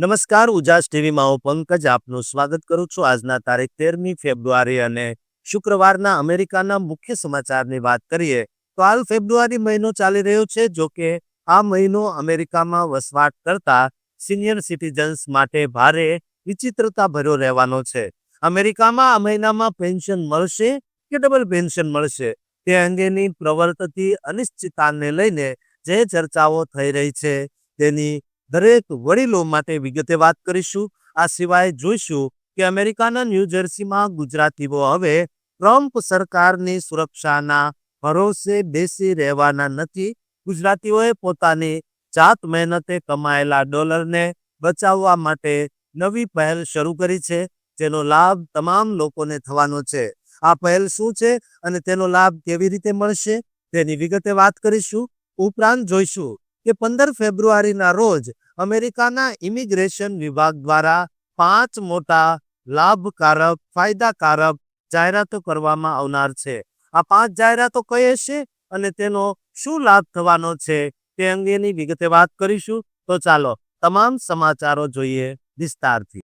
નમસ્કાર, ઉજાસ ટીવીમાં હું પંકજ આપનું સ્વાગત કરું છું. આજના તારીખ તેરમી ફેબ્રુઆરી અને શુક્રવારના અમેરિકાના મુખ્ય સમાચારની વાત કરીએ, તો હાલ ફેબ્રુઆરી મહિનો ચાલી રહ્યો છે, જો કે આ મહિનો અમેરિકામાં વસવાટ કરતા સિનિયર સિટીઝન્સ માટે ભારે વિચિત્રતા ભર્યો રહેવાનો છે. અમેરિકામાં આ મહિનામાં પેન્શન મળશે કે ડબલ પેન્શન મળશે? તે અંગેની પ્રવર્તતી અનિશ્ચિતતાને લઈને જે ચર્ચાઓ થઈ રહી છે, તેની દરેક વડીલો માટે વિગતે વાત કરીશું. આ સિવાય જોઈશું કે અમેરિકાના ન્યૂજર્સીમાં ગુજરાતીઓ હવે ટ્રમ્પ સરકારની સુરક્ષાના ભરોસે બેસી રહેવાના નથી. ગુજરાતીઓએ પોતાની જાત મહેનતે કમાયેલા ડોલરને બચાવવા માટે નવી પહેલ શરૂ કરી છે. જેનો લાભ તમામ લોકોને થવાનો છે. આ પહેલ શું છે અને તેનો લાભ કેવી રીતે મળશે તેની વિગતે વાત કરીશું. ઉપરાંત જોઈશું કે પંદર ફેબ્રુઆરીના રોજ અમેરિકાના ઇમિગ્રેશન વિભાગ દ્વારા પાંચ મોટા લાભકારક, ફાયદાકારક જાહેરાતો કરવામાં આવનાર છે. આ પાંચ જાહેરાતો કઈ હશે અને તેનો શું લાભ થવાનો છે તે અંગેની વિગતે વાત કરીશું. તો ચાલો તમામ સમાચારો જોઈએ વિસ્તારથી.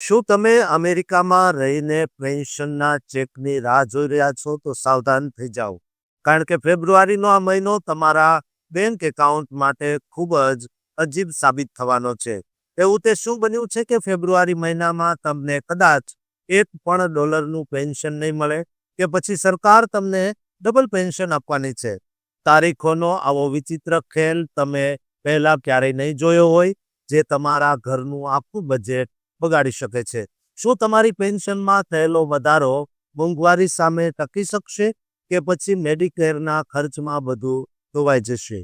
શું તમે અમેરિકામાં રહીને પેન્શનના ચેકની રાહ જોઈ રહ્યા છો તો સાવધાન થઈ જાઓ. કારણ કે ફેબ્રુઆરીનો આ મહિનો તમારા બેંક એકાઉન્ટ માટે ખૂબ જ અજીબ સાબિત થવાનો છે. એવું તે શું બન્યું છે કે ફેબ્રુઆરી મહિનામાં તમને કદાચ એક પણ ડોલરનું પેન્શન નહીં મળે કે પછી સરકાર તમને ડબલ પેન્શન આપવાની છે? તારીખોનો આવો વિચિત્ર ખેલ તમે પહેલા ક્યારેય નહીં જોયો હોય, જે તમારા ઘરનું આખું બજેટ બગાડી શકે છે. શું તમારી પેન્શનમાં થયેલો વધારો મોંઘવારી સામે ટકી શકશે કે પછી મેડિકેરના ખર્ચમાં બધું ધોવાઈ જશે.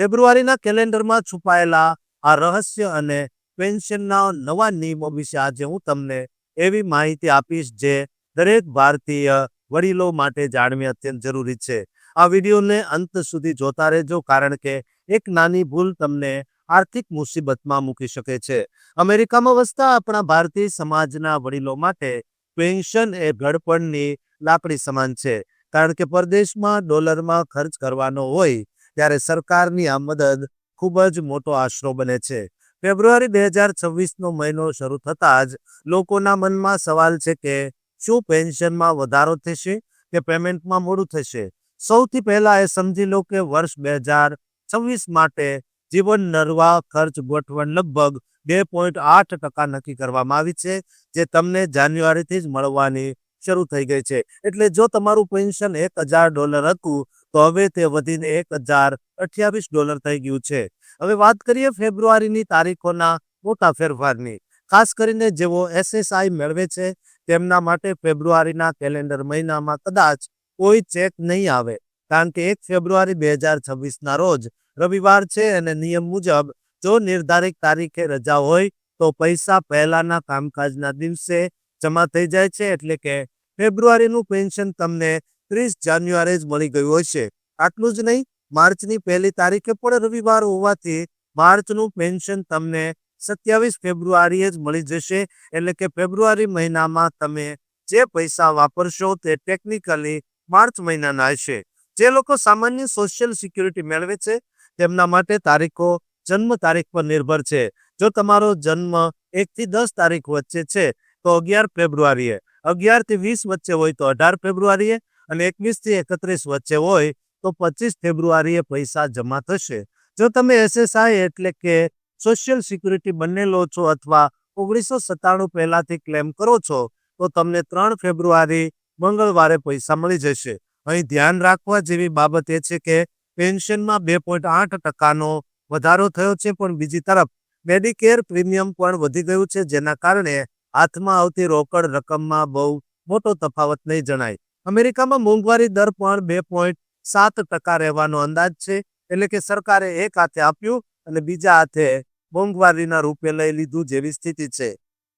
ફેબ્રુઆરીના કેલેન્ડરમાં છુપાયેલા આ રહસ્ય અને પેન્શનના નવા નિયમો વિશે આજે હું તમને એવી માહિતી આપીશ જે દરેક ભારતીય વડીલો માટે જાણવી અત્યંત જરૂરી છે. આ વિડીયોને અંત સુધી જોતા રહેજો કારણ કે એક નાની ભૂલ તમને આર્થિક મુસીબતમાં મૂકી શકે છે. અમેરિકામાં વસતા આપણા ભારતીય સમાજના વડીલો માટે પેન્શન એ ગડપણની લાકડી સમાન છે. કારણ કે પરદેશમાં ડોલરમાં ખર્ચ કરવાનો હોય ત્યારે સરકારની આ મદદ ખૂબ જ મોટો આશરો બને છે. ફેબ્રુઆરી બે હજાર છવ્વીસનો મહિનો શરૂ થતાં જ લોકોના મનમાં સવાલ છે કે, શું પેન્શનમાં વધારો થશે કે પેમેન્ટમાં મોડું થશે? સૌથી પહેલા એ સમજી લો કે વર્ષ બે હજાર છવ્વીસ માટે જીવન નરવા ખર્ચ ગોઠવણ લગભગ બે પોઈન્ટ આઠ ટકા નક્કી કરવામાં આવી છે, જે તમને જાન્યુઆરીથી જ મળવાની શરૂ થઈ ગઈ છે. એટલે જો તમારું પેન્શન એક હજાર ડોલર હતું તો હવે તે વધીને એક હજાર અઠ્યાવીસ ડોલર થઈ ગયું છે. હવે વાત કરીએ ફેબ્રુઆરીની તારીખોના મોટા ફેરફારની. ખાસ કરીને જેઓ એસએસઆઈ મેળવે છે, તેમના માટે ફેબ્રુઆરીના કેલેન્ડર મહિનામાં કદાચ કોઈ ચેક નહીં આવે, કારણ કે એક ફેબ્રુઆરી બે હજાર છવ્વીસના રોજ રવિવાર છે અને નિયમ મુજબ જો નિર્ધારિત તારીખે રજા હોય, તો પૈસા પહેલાના કામકાજના દિવસે જમા થઈ જાય છે, એટલે કે ફેબ્રુઆરીનું પેન્શન તમને ત્રીસ જાન્યુઆરી જ મળી ગયું હશે આટલું જ નહીં, માર્ચની પહેલી તારીખે પણ રવિવાર હોવાથી માર્ચનું પેન્શન તમને સત્યાવીસ ફેબ્રુઆરીએ જ મળી જશે. એટલે કે ફેબ્રુઆરી મહિનામાં તમે જે પૈસા વાપરશો તે ટેકનિકલી માર્ચ મહિનાના હશે. જે લોકો સામાન્ય સોશિયલ સિક્યુરિટી મેળવે છે, તેમના માટે તારીખો જન્મ તારીખ પર નિર્ભર છે. જો તમારો જન્મ એકથી દસ તારીખ વચ્ચે છે, તો અગિયાર ફેબ્રુઆરીએ. અગિયારથી વીસ વચ્ચે હોય તો અઢાર ફેબ્રુઆરીએ. અને એકવીસથી એકત્રીસ વચ્ચે હોય તો પચીસ ફેબ્રુઆરીએ પૈસા જમા થશે. જો તમે એસએસઆઈ એટલે કે સોશિયલ સિક્યુરિટી બંને લો છો અથવા ઓગણીસો સત્તાણું પહેલાથી ક્લેમ કરો છો, તો તમને ત્રણ ફેબ્રુઆરી મંગળવારે પૈસા મળી જશે. અહીં ધ્યાન રાખવા જેવી બાબત એ છે કે પેન્શનમાં બે પોઈન્ટ આઠ ટકાનો વધારો થયો છે, પણ બીજી તરફ મેડિકેર પ્રીમિયમ પણ વધી ગયું છે, જેના કારણે હાથમાં આવતી રોકડ રકમમાં બહુ મોટો તફાવત નહીં જણાય. અમેરિકામાં મોંઘવારી દર પણ બે પોઈન્ટ સાત ટકા રહેવાનો અંદાજ છે. એટલે કે સરકારે એક હાથે આપ્યું અને બીજા હાથે મોંઘવારીના રૂપે લઈ લીધું જેવી સ્થિતિ છે.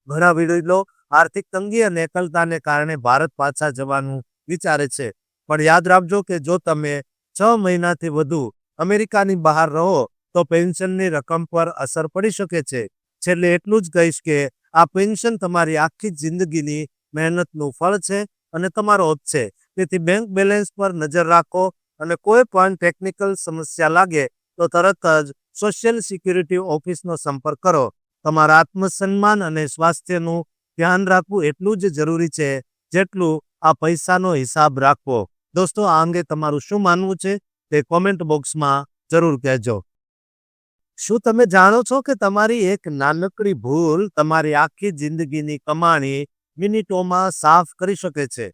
ઘણા વિડીલો આર્થિક તંગી અને એકલતાને કારણે ભારત પાછા જવાનું વિચારે છે. પણ યાદ રાખજો કે જો તમે છ મહિનાથી વધુ અમેરિકાની બહાર રહો, તો પેન્શનની રકમ પર અસર પડી શકે છે. છેલ્લે એટલું જ કહીશ કે આ પેન્શન તમારી આખી જિંદગીની મહેનતનું ફળ છે. અને તમારો હક છે. તેથી બેંક બેલેન્સ પર નજર રાખો અને કોઈ પણ ટેકનિકલ સમસ્યા લાગે તો તરત જ સોશિયલ સિક્યુરિટી ઓફિસનો સંપર્ક કરો. તમારા આત્મસન્માન અને સ્વાસ્થ્યનું ધ્યાન રાખવું એટલું જ જરૂરી છે જેટલું આ પૈસાનો હિસાબ રાખવો. દોસ્તો, આ અંગે તમારું શું માનવું છે તે કોમેન્ટ બોક્સમાં જરૂર કહેજો. શું તમે જાણો છો કે તમારી એક નાનકડી ભૂલ તમારી આખી જિંદગીની કમાણી મિનિટોમાં સાફ કરી શકે છે.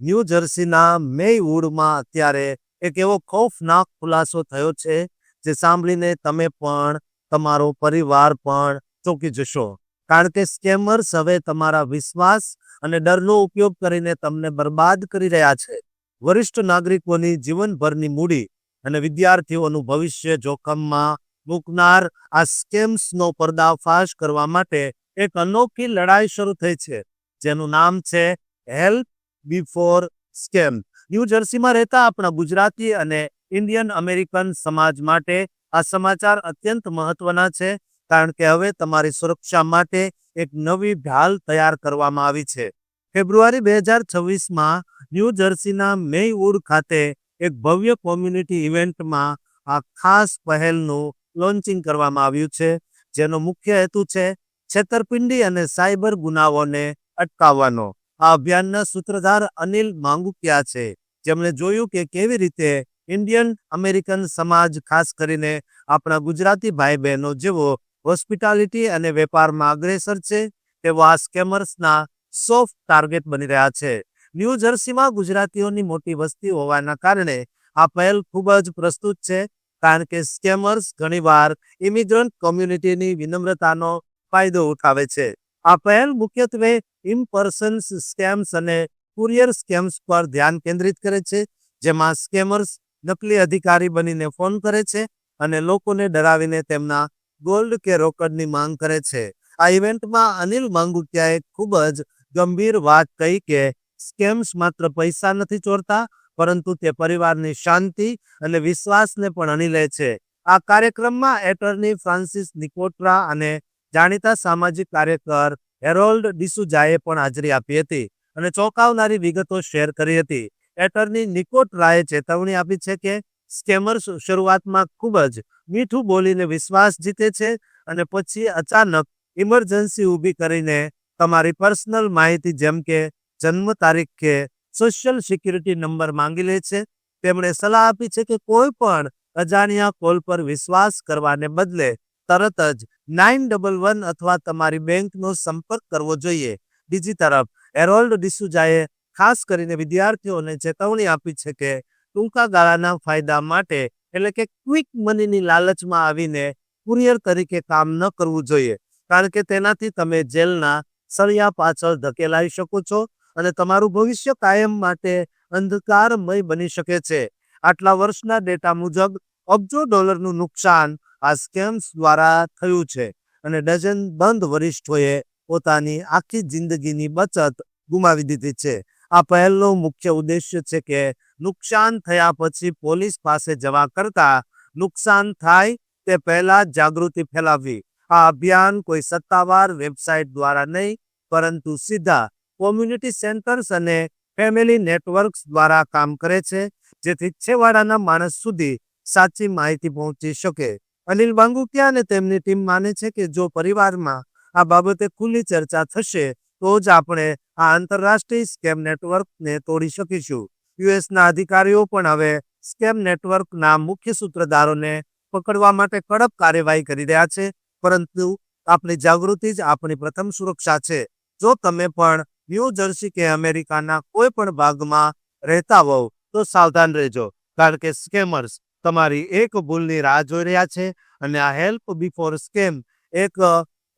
ન્યૂ જર્સીના મેયવુડમાં અત્યારે એક એવો ખૌફનાક ખુલાસો થયો છે જે સાંભળીને તમે પણ, તમારો પરિવાર પણ ચોંકી જશો. કારણ કે સ્કેમર્સ હવે તમારા વિશ્વાસ અને ડરનો ઉપયોગ કરીને તમને બરબાદ કરી રહ્યા છે. વરિષ્ઠ નાગરિકોની જીવનભરની મૂડી અને વિદ્યાર્થીઓનું ભવિષ્ય જોખમમાં મૂકનાર આ સ્કેમ્સનો પર્દાફાશ કરવા માટે એક અનોખી લડાઈ શરૂ થઈ છે. જેનું નામ છે હેલ્પ બિફોર સ્કેમ ન્યૂ જર્સીમાં રહેતા આપણા ગુજરાતી અને ઇન્ડિયન અમેરિકન સમાજ માટે આ સમાચાર અત્યંત મહત્વના છે, કારણ કે હવે તમારી સુરક્ષા માટે એક નવી ઢાલ તૈયાર કરવામાં આવી છે. ફેબ્રુઆરી બે હજાર છવ્વીસમાં ન્યૂ જર્સીના મેયવુડ ખાતે એક ભવ્ય કોમ્યુનિટી ઇવેન્ટમાં આ ખાસ પહેલનું લોન્ચિંગ કરવામાં આવ્યું છે, જેનો મુખ્ય હેતુ છે છેતરપિંડી અને સાયબર ગુનાઓને અટકાવવાનો. આ અભિયાનના સૂત્રધાર અનિલ માંગુકિયા છે. જેમણે જોયું કે કેવી રીતે ઇન્ડિયન અમેરિકન સમાજ, ખાસ કરીને આપણા ગુજરાતી ભાઈ બહેનો જેવો હોસ્પિટાલિટી અને વેપારમાં અગ્રેસર છે, તેઓ આ સ્કેમર્સના સોફ્ટ ટાર્ગેટ બની રહ્યા છે. ન્યૂ જર્સીમાં ગુજરાતીઓની મોટી વસ્તી હોવાના કારણે આ પહેલ ખૂબ જ પ્રસ્તુત છે, કારણ કે સ્કેમર્સ ઘણીવાર ઇમિગ્રન્ટ કોમ્યુનિટીની વિનમ્રતાનો ફાયદો ઉઠાવે છે. આ પહેલ મુખ્યત્વે ઇન પર્સન સ્કેમ્સ અને કુરિયર સ્કેમ્સ પર ધ્યાન કેન્દ્રિત કરે છે, જેમાં સ્કેમર્સ નકલી અધિકારી બનીને ફોન કરે છે અને લોકોને ડરાવીને તેમના ગોલ્ડ કે રોકડની માંગ કરે છે. આ ઇવેન્ટમાં અનિલ માંગુકિયાએ ખૂબ જ ગંભીર વાત કહી કે સ્કેમ્સ માત્ર પૈસા નથી ચોરતા, પરંતુ તે પરિવારની શાંતિ અને વિશ્વાસને પણ હણી લે છે. આ કાર્યક્રમમાં એટર્ની ફ્રાન્સિસ નિકોટ્રા અને જાણીતા સામાજિક કાર્યકર હેરોલ્ડ ડિસુજાએ પણ હાજરી આપી હતી અને ચોંકાવનારી વિગતો શેર કરી હતી. એટર્ની નિકોટ્રાએ ચેતવણી આપી છે કે સ્કેમર્સ શરૂઆતમાં ખૂબ જ મીઠું બોલીને વિશ્વાસ જીતે છે અને પછી અચાનક ઇમરજન્સી ઊભી કરીને તમારી પર્સનલ માહિતી જેમ કે જન્મ તારીખ કે સોશિયલ સિક્યુરિટી નંબર માંગી લે છે. તેમણે સલાહ આપી છે કે કોઈ પણ અજાણ્યા કોલ પર વિશ્વાસ કરવાને બદલે તરત જ નાઇન ડબલ વન અથવા તમારી બેંકનો સંપર્ક કરવો જોઈએ. બીજી તરફ, એરોલ્ડ ડિસુજાએ ખાસ કરીને વિદ્યાર્થીઓને ચેતવણી આપી છે કે ટૂંકા ગાળાના ફાયદા માટે, એટલે કે ક્વિક મનીની લાલચમાં આવીને, કુરિયર તરીકે કામ ન કરવું જોઈએ. કારણ કે તેનાથી તમે જેલના સળિયા પાછળ ધકેલાઈ શકો છો અને તમારું ભવિષ્ય કાયમ માટે અંધકારમય બની શકે છે. આટલા વર્ષના ડેટા મુજબ અબજો ડોલરનું નુકસાન આ સ્કેમ્સ દ્વારા થયું છે અને ડઝન બંધ વરિષ્ઠોએ પોતાની આખી જિંદગીની બચત ગુમાવી દીધી છે. આ પહેલનો મુખ્ય ઉદ્દેશ્ય છે કે નુકસાન થયા પછી પોલીસ પાસે જવા કરતા નુકસાન થાય તે પહેલા જાગૃતિ ફેલાવવી. આ અભિયાન કોઈ સત્તાવાર વેબસાઇટ દ્વારા નહીં, પરંતુ સીધા કોમ્યુનિટી સેન્ટર્સ અને ફેમિલી નેટવર્ક્સ દ્વારા કામ કરે છે, જેથી છેવાડાના માણસ સુધી સાચી માહિતી પહોંચી શકે. અનિલ બાંગુકિયા અને તેમની ટીમ માને છે કે જો પરિવારમાં આ બાબતે ખુલ્લી ચર્ચા થશે, તો જ આપણે આ આંતરરાષ્ટ્રીય સ્કેમ નેટવર્કને તોડી શકીશું. યુએસના અધિકારીઓ પણ હવે સ્કેમ નેટવર્કના મુખ્ય સૂત્રધારોને પકડવા માટે કડક કાર્યવાહી કરી રહ્યા છે. પરંતુ આપણી જાગૃતિ જ આપણી પ્રથમ સુરક્ષા છે. જો તમે પણ ન્યૂ જર્સી કે અમેરિકાના કોઈ પણ ભાગમાં રહેતા હોવ, તો સાવધાન રહેજો. કારણ કે સ્કેમર્સ તમારી એક ભૂલની રાહ જોઈ રહ્યા છે અને આ હેલ્પ બિફોર સ્કેમ એક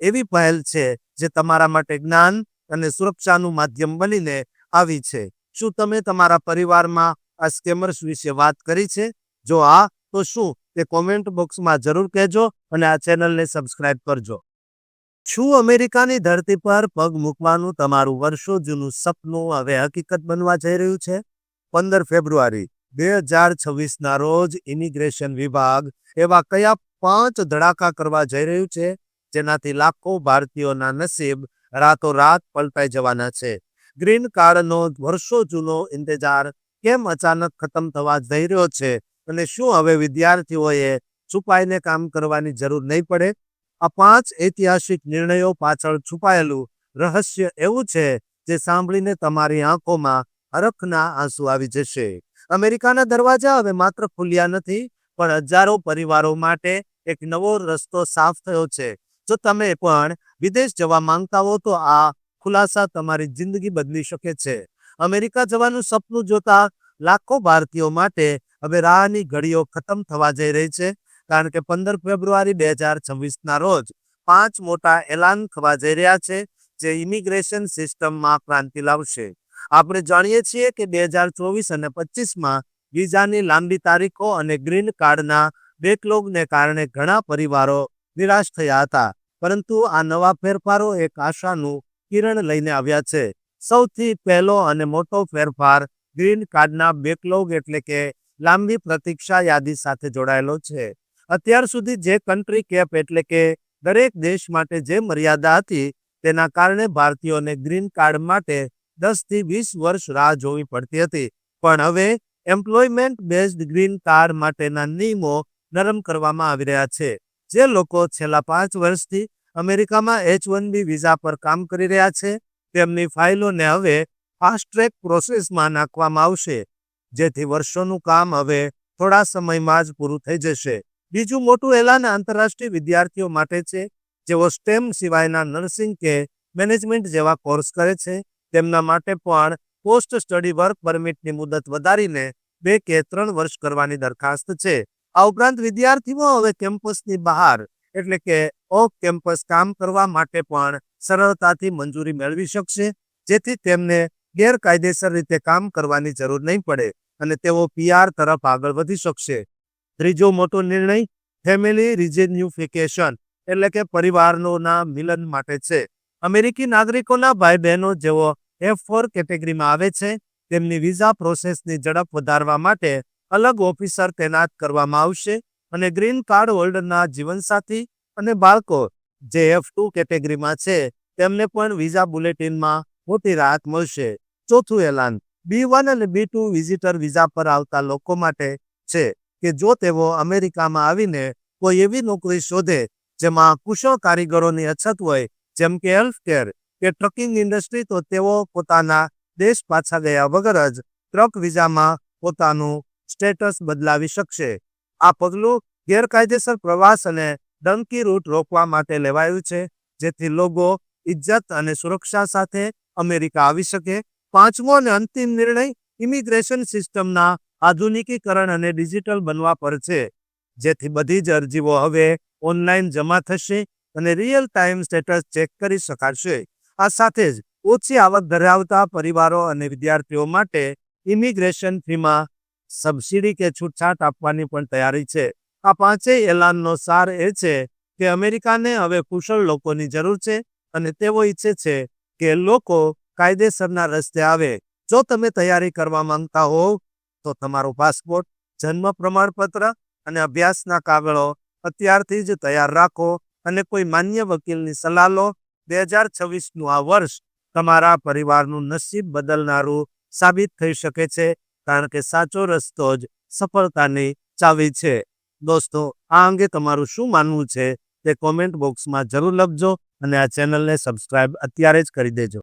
એવી પહેલ છે જે તમારા માટે જ્ઞાન અને સુરક્ષાનું માધ્યમ બનીને આવી છે. શું તમે તમારા પરિવારમાં આ સ્કેમર્સ વિશે વાત કરી છે? જો આ તો શું તે કોમેન્ટ બોક્સમાં જરૂર કહેજો અને આ ચેનલને સબસ્ક્રાઇબ કરજો. શું અમેરિકાની ધરતી પર પગ મૂકવાનું તમારું વર્ષો જૂનું સપનું હવે હકીકત બનવા જઈ રહ્યું છે? પંદર ફેબ્રુઆરી બે હજાર છવ્વીસના રોજ ઇમિગ્રેશન વિભાગ એવા કયા પાંચ ધડાકા કરવા જઈ રહ્યું છે? જેનાથી લાખો ભારતીયોના નસીબ રાતોરાત પલટાઈ જવાના છે. ગ્રીન કાર્ડનો વર્ષો જૂનો ઇંતજાર કેમ અચાનક ખતમ થવા જઈ રહ્યો છે? અને શું હવે વિદ્યાર્થીઓએ છુપાઈને કામ કરવાની જરૂર નહીં પડે? આ પાંચ ઐતિહાસિક નિર્ણયો પાછળ છુપાયેલું રહસ્ય એવું છે જે સાંભળીને તમારી આંખોમાં અરખના આંસુ આવી જશે. અમેરિકાના દરવાજા હવે માત્ર ખુલ્યા નથી, પણ હજારો પરિવારો માટે એક નવો રસ્તો સાફ થયો છે. જો તમે પણ વિદેશ જવા માંગતા હો, તો આ ખુલાસા તમારી જિંદગી બદલી શકે છે. અમેરિકા જવાનું સપનું જોતા લાખો ભારતીયો માટે હવે રાહની ઘડીઓ ખતમ થવા જઈ રહી છે, કારણ કે પંદર ફેબ્રુઆરી બે હજાર છવ્વીસના રોજ પાંચ મોટા એલાન થવા જઈ રહ્યા છે, જે ઇમિગ્રેશન સિસ્ટમમાં ક્રાંતિ લાવશે. આપણે જાણીએ છીએ કે બે હજાર ચોવીસ અને પચીસમાં વિઝાની લાંબી તારીખો અને ગ્રીન કાર્ડના બેકલોગને કારણે ઘણા પરિવારો નિરાશ થયા હતા. પરંતુ આ નવા ફેરફારો એક આશાનું કિરણ લઈને આવ્યા છે. સૌથી પહેલો અને મોટો ફેરફાર ગ્રીન કાર્ડના બેકલોગ એટલે કે લાંબી પ્રતીક્ષા યાદી સાથે જોડાયેલો છે. અત્યાર સુધી જે કન્ટ્રી કેપ એટલે કે દરેક દેશ માટે જે મર્યાદા હતી તેના કારણે ભારતીયોને ગ્રીન કાર્ડ માટે દસથી વીસ વર્ષ રાહ જોવી પડતી હતી. પણ હવે એમ્પ્લોયમેન્ટ બેઝડ ગ્રીન કાર્ડ માટેના નિયમો નરમ કરવામાં આવી રહ્યા છે. જે લોકો છેલ્લા પાંચ વર્ષથી અમેરિકામાં એચ વન બી વિઝા પર કામ કરી રહ્યા છે. તેમની ફાઇલોને હવે ફાસ્ટ ટ્રેક પ્રોસેસમાં નાખવામાં આવશે. જેથી વર્ષોનું કામ હવે થોડા સમયમાં જ પૂરું થઈ જશે. બીજું મોટું એલાન આંતરરાષ્ટ્રીય વિદ્યાર્થીઓ માટે છે, જેઓ સ્ટેમ સિવાયના નર્સિંગ કે મેનેજમેન્ટ જેવા કોર્સ કરે છે. તેમના માટે પણ પોસ્ટ સ્ટડી વર્ક પરમિટની મુદત વધારીને બે કે ત્રણ વર્ષ કરવાની દરખાસ્ત છે. આ ઉપરાંત વિદ્યાર્થીઓ હવે કેમ્પસની બહાર, એટલે કે ઓફ કેમ્પસ કામ કરવા માટે પણ સરળતાથી મંજૂરી મેળવી શકશે, જેથી તેમને ગેરકાયદેસર રીતે કામ કરવાની જરૂર નહીં પડે અને તેઓ પીઆર તરફ આગળ વધી શકશે. ત્રીજો મોટો નિર્ણય, ફેમિલી રિઝેન્યુફિકેશન એટલે કે પરિવારોના મિલન માટે છે. અમેરિકી નાગરિકોના ભાઈ બહેનો જેઓ એફ ફોર કેટેગરીમાં આવે છે. તેમની વિઝા પ્રોસેસની ઝડપ વધારવા માટે અલગ ઓફિસર તૈનાત કરવામાં આવશે અને ગ્રીન કાર્ડ હોલ્ડરના જીવનસાથી અને બાળકો જે એફ ટુ કેટેગરીમાં છે, તેમને પણ વિઝા બુલેટિનમાં મોટી રાહત મળશે. ચોથું એલાન બી વન અને બી ટુ વિઝિટર વિઝા પર આવતા લોકો માટે છે કે જો તેઓ અમેરિકામાં આવીને કોઈ એવી નોકરી શોધે જેમાં કુશળ કારીગરોની અછત હોય, જેમ કે હેલ્થકેર કે ટ્રકિંગ ઇન્ડસ્ટ્રી તો તેઓ પોતાના દેશ પાછા ગયા વગર જ ટ્રક વિઝામાં પોતાનું સ્ટેટસ બદલાવી શકશે. આ પગલું ગેરકાયદેસર પ્રવાસ અને ડંકી રૂટ રોકવા માટે લેવાયું છે, જેથી લોકો ઇજ્જત અને સુરક્ષા સાથે અમેરિકા આવી શકે. પાંચમો અને અંતિમ નિર્ણય ઇમિગ્રેશન સિસ્ટમના આધુનિકીકરણ અને ડિજિટલ બનવા પર છે, જેથી બધી જ અરજીઓ હવે ઓનલાઈન જમા થશે અને રિયલ ટાઈમ સ્ટેટસ ચેક કરી શકાશે. આ સાથે જ ઓછી આવક ધરાવતા પરિવારો અને વિદ્યાર્થીઓ માટે ઇમિગ્રેશન ફીમાં સબસિડી કે છૂટછાટ આપવાની પણ તૈયારી છે. આ પાંચેય એલાનનો સાર એ છે કે અમેરિકાને હવે કુશળ લોકોની જરૂર છે અને તેઓ ઈચ્છે છે કે લોકો કાયદેસરના રસ્તે આવે. જો તમે તૈયારી કરવા માંગતા હોવ તો તમારો પાસપોર્ટ, જન્મ પ્રમાણપત્ર અને અભ્યાસના કાગળો અત્યારથી જ તૈયાર રાખો અને કોઈ માન્ય વકીલની સલાહ લો બે હજાર છવ્વીસનું આ વર્ષ તમારા પરિવારનું નસીબ બદલનારું સાબિત થઈ શકે છે, કારણ કે સાચો રસ્તો જ સફળતાની ચાવી છે. દોસ્તો, આ અંગે તમારું શું માનવું છે તે કોમેન્ટ બોક્સમાં જરૂર લખજો અને આ ચેનલને સબસ્ક્રાઇબ અત્યારે જ કરી દેજો.